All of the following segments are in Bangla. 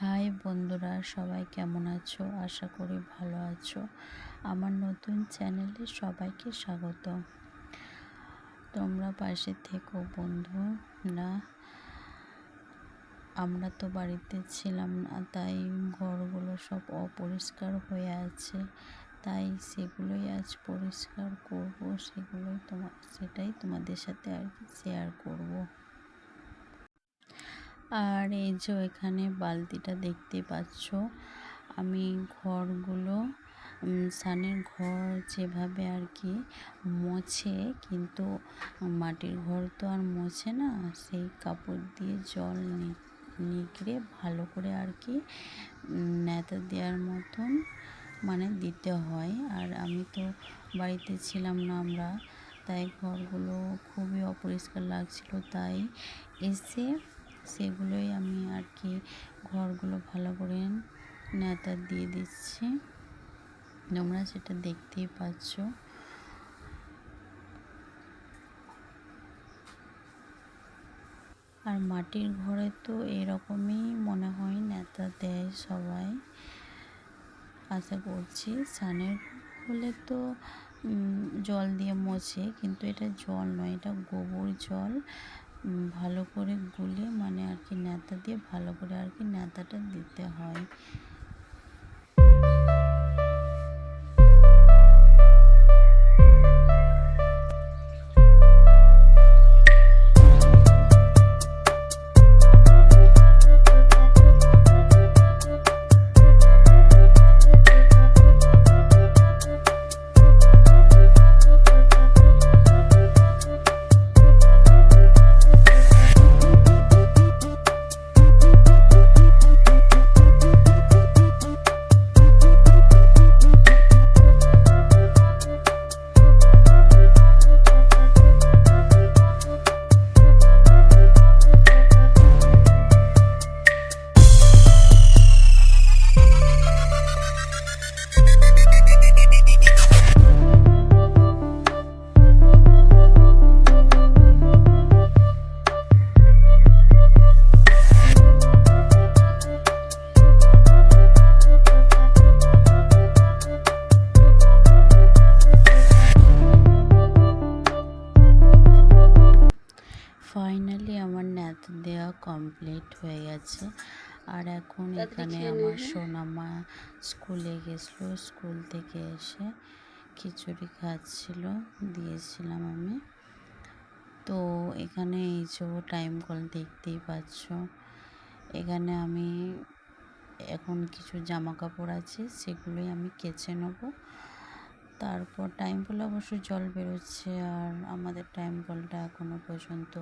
হাই বন্ধুরা, সবাই কেমন আছো? আশা করি ভালো আছো। আমার নতুন চ্যানেলে সবাইকে স্বাগত। তোমরা পাশে থেকো বন্ধু। না, আমরা তো বাড়িতে ছিলাম না, তাই ঘরগুলো সব অপরিষ্কার হয়ে আছে। তাই সেগুলোই আজ পরিষ্কার করব, সেগুলোই তোমার সেটাই তোমাদের সাথে আর কি শেয়ার করব। আর এই যে এখানে বালতিটা দেখতে পাচ্ছ, আমি ঘরগুলো সানের ঘর যেভাবে আর কি মোছে, কিন্তু মাটির ঘর তো আর মোছে না, সেই কাপড় দিয়ে জল নিগড়ে ভালো করে আর কি নেতা দেওয়ার মতন মানে দিতে হয়। আর আমি তো বাড়িতে ছিলাম না আমরা, তাই ঘরগুলো খুবই অপরিষ্কার লাগছিল, তাই এসে সেগুলোই আমি আর কি ঘরগুলো ভালো করে নেতা দিয়ে দিচ্ছি। তোমরা সেটা দেখতেই পাচ্ছ। আর মাটির ঘরে তো এরকমই মনে হয় নেতা দেয় সবাই। আশা করছি সানের হলে তো জল দিয়ে মোছে, কিন্তু এটা জল নয়, এটা গোবর জল। ভালো করে গুলে মানে আর কি ন্যাতা দিয়ে ভালো করে আর কি ন্যাতাটা দিতে হয়। ফাইনালি আমার ন্যাত দেওয়া কমপ্লিট হয়ে গেছে। আর এখন এখানে আমার সোনামা স্কুলে গেছিল। স্কুল থেকে এসে খিচুড়ি খাচ্ছিল দিয়েছিলাম আমি। তো এখানে এই যে টাইম কল দেখতেই পাচ্ছ। এখানে আমি এখন কিছু জামা কাপড় আছে সেগুলোই আমি কেচে নেব। তারপর টাইম কলে অবশ্য জল বেরোচ্ছে আর আমাদের টাইম কলটা এখনও পর্যন্ত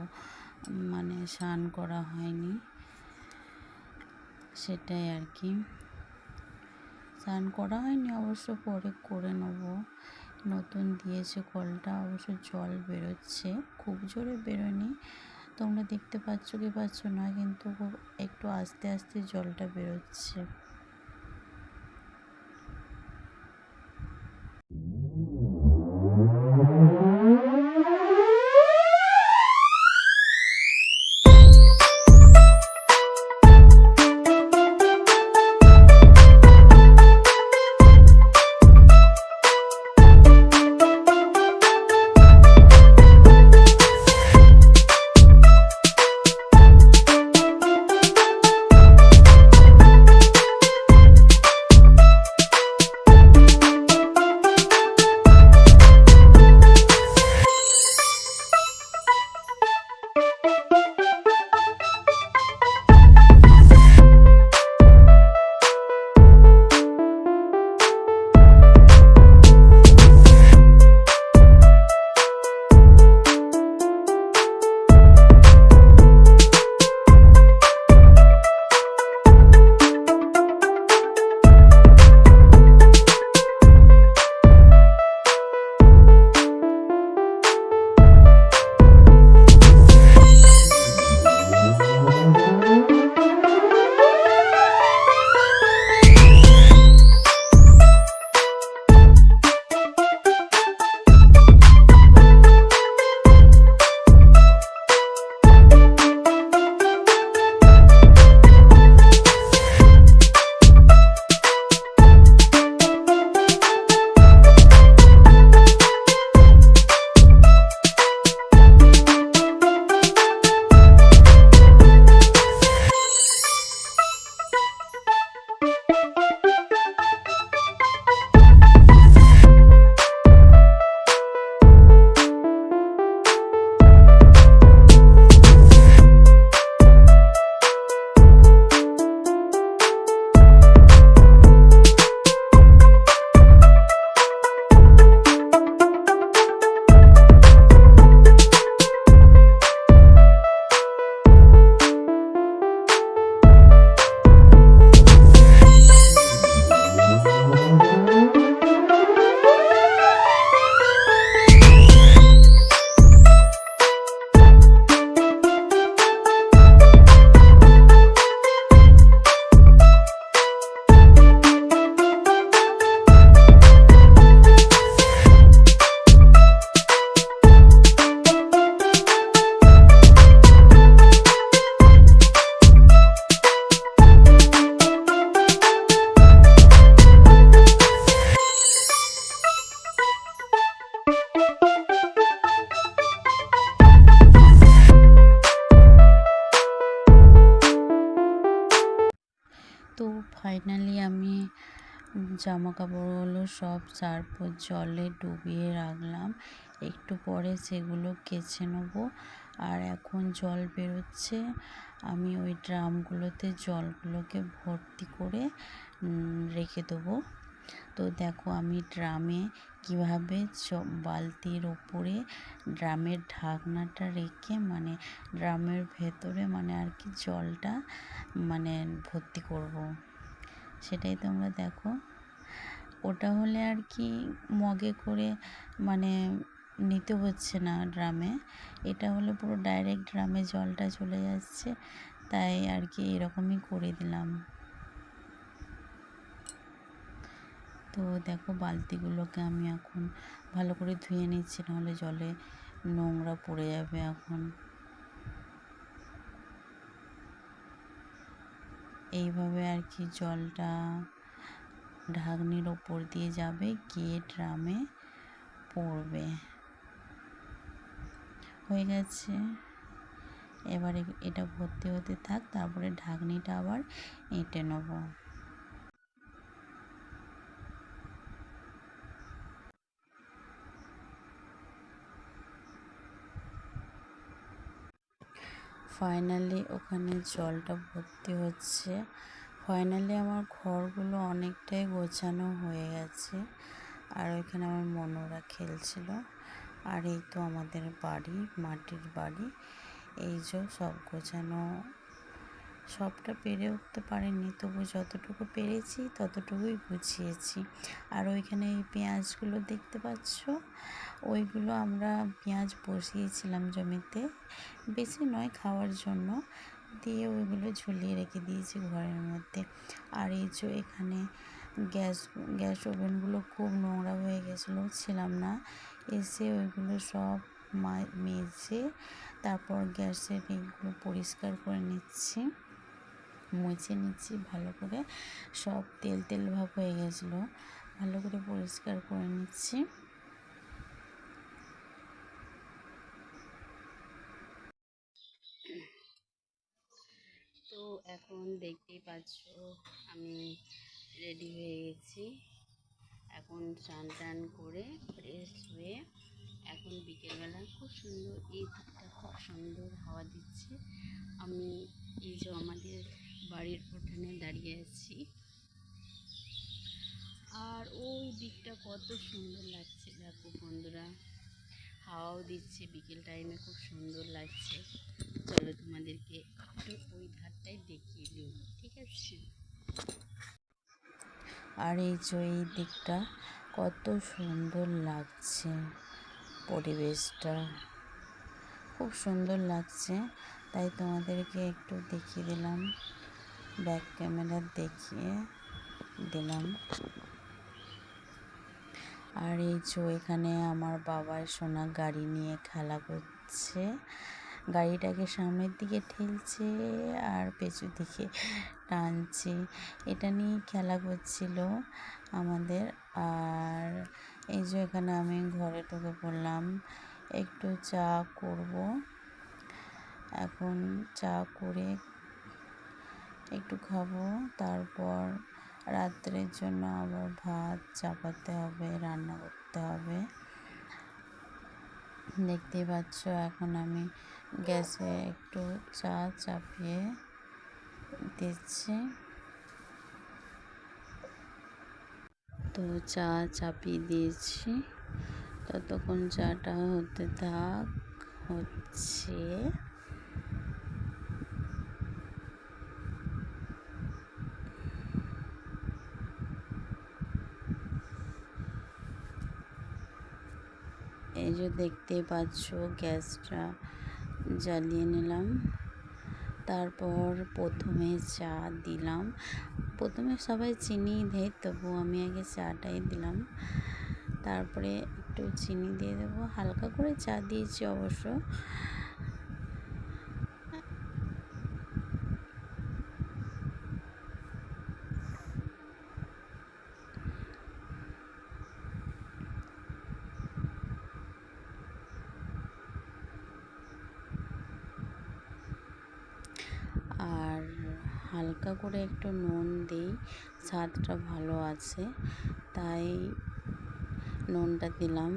মানে স্নান করা হয়নি। সেটাই আর কি। স্নান করা হয়নি, অবশ্য পরে করে নেব। নতুন দিয়েছে কলটা, অবশ্য জল বেরোচ্ছে। খুব জোরে বেরোয়নি। তোমরা দেখতে পাচ্ছ কি পাচ্ছ না, কিন্তু একটু আস্তে আস্তে জলটা বেরোচ্ছে। আমি জামা কাপড়গুলো সব তারপর জলে ডুবিয়ে রাখলাম। একটু পরে সেগুলো কেচে নেব। আর এখন জল বেরোচ্ছে। আমি ওই ড্রামগুলোতে জলগুলোকে ভর্তি করে রেখে দেবো। তো দেখো আমি ড্রামে কীভাবে বালতির ওপরে ড্রামের ঢাকনাটা রেখে মানে ড্রামের ভেতরে মানে আর কি জলটা মানে ভর্তি করব। সেটাই তোমরা দেখো। ওটা হলে আর কি মগে করে মানে নিতে হচ্ছে না ড্রামে। এটা হলে পুরো ডাইরেক্ট ড্রামে জলটা চলে যাচ্ছে, তাই আর কি এরকমই করে দিলাম। তো দেখো বালতিগুলোকে আমি এখন ভালো করে ধুয়ে নিচ্ছি, নাহলে জলে নোংরা পড়ে যাবে এখন। এইভাবে আর কি জলটা ঢাকনির ওপর দিয়ে যাবে, গিয়ে ড্রামে পড়বে। হয়ে গেছে। এবারে এটা ভর্তি হতে থাক, তারপরে ঢাকনিটা আবার এঁটে নেব। ফাইনালি ওখানে জলটা ভর্তি হচ্ছে। ফাইনালি আমার ঘরগুলো অনেকটাই গোছানো হয়ে গেছে। আর ওইখানে আমার মনোরা খেলছিল। আর এই তো আমাদের বাড়ি, মাটির বাড়ি। এই যে সব গোছানো সবটা পেরে উঠতে পারিনি তবু যতটুকু পেরেছি, ততটুকুই গুছিয়েছি আর ওইখানে এই পেঁয়াজগুলো দেখতে পাচ্ছ? ওইগুলো আমরা পেঁয়াজ বসিয়েছিলাম জমিতে। বেশি নয়, খাওয়ার জন্য। দিয়ে ওইগুলো ঝুলিয়ে রেখে দিয়েছি ঘরের মধ্যে। আর এই যে এখানে গ্যাস গ্যাস ওভেনগুলো খুব নোংরা হয়ে গেছিল, ছিলাম না। এসে ওইগুলো সব মেজে তারপর গ্যাসের এইগুলো পরিষ্কার করে নিচ্ছি। মুছে নিচ্ছি ভালো করে। সব তেল তেল ভাব হয়ে গেছিল। ভালো করে পরিষ্কার করে নিচ্ছি। তো এখন দেখতেই পাচ্ছ আমি রেডি হয়ে গেছি। এখন স্নান টান করে ফ্রেশ হয়ে এখন বিকেলবেলা খুব সুন্দর, এই দিকটা খুব সুন্দর হাওয়া দিচ্ছে। আমি এই উঠানে দাঁড়িয়ে আছি। আর ওই দিকটা কত সুন্দর লাগছে, দেখো বন্ধুরা। হাওয়াও দিচ্ছে, বিকেল টাইমে খুব সুন্দর লাগছে। চলো তোমাদেরকে একটু ওই ধারটাই দেখিয়ে দিই, ঠিক আছে? আর এই যে এই দিকটা কত সুন্দর লাগছে পরিবেশটা। খুব সুন্দর লাগছে, তাই তোমাদেরকে একটু দেখিয়ে দিলাম। ব্যাক ক্যামেরা দেখিয়ে দিলাম। আর এই যে এখানে আমার বাবার সোনা গাড়ি নিয়ে খেলা করছে। গাড়িটাকে সামনের দিকে ঠেলছে আর পেছু দিকে টানছে। এটা নিয়ে খেলা করছিল আমাদের। আর এই যে এখানে আমি ঘরে ঢুকে পড়লাম। একটু চা করব। এখন চা করে একটু খাব। তারপর রাত্রের জন্য আবার ভাত চাপাতে হবে, রান্না করতে হবে। দেখতেই পাচ্ছ, এখন আমি গ্যাসে একটু চা চাপিয়ে দিচ্ছি। তো চা চাপিয়ে দিয়েছি। ততক্ষণ চাটা হতে থাক, হচ্ছে। এই যে দেখতে পাচ্ছ গ্যাসটা জ্বালিয়ে নিলাম। তারপর প্রথমে চা দিলাম। প্রথমে সবাই চিনি দেয় তবু আমি আগে চাটাই দিলাম। তারপরে একটু চিনি দিয়ে দেবো। হালকা করে চা দিয়েছি অবশ্য। স্বাদটা ভালো আছে, তাই নুনটা দিলাম।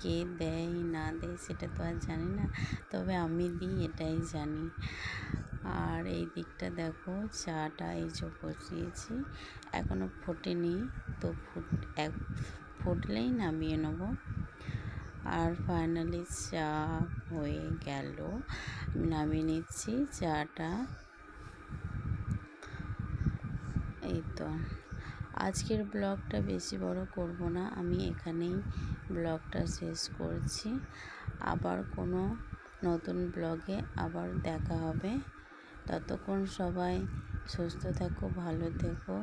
কে দেয়, না দেয় সেটা তো আর জানি না, তবে আমি দিই, এটাই জানি। আর এই দিকটা দেখো, চাটা এই যে বসিয়েছি এখনও ফোটেনি, তো ফুট, এক, ফুটলেই নামিয়ে নেব। আর ফাইনালি চা হয়ে গেল নামিয়ে নিচ্ছি চাটা। এই তো। আজকের ব্লগটা বেশি বড় করব না, আমি এখানেই ব্লগটা শেষ করছি। আবার কোনো নতুন ব্লগে আবার দেখা হবে। ততক্ষণ সবাই সুস্থ থাকো, ভালো থেকো।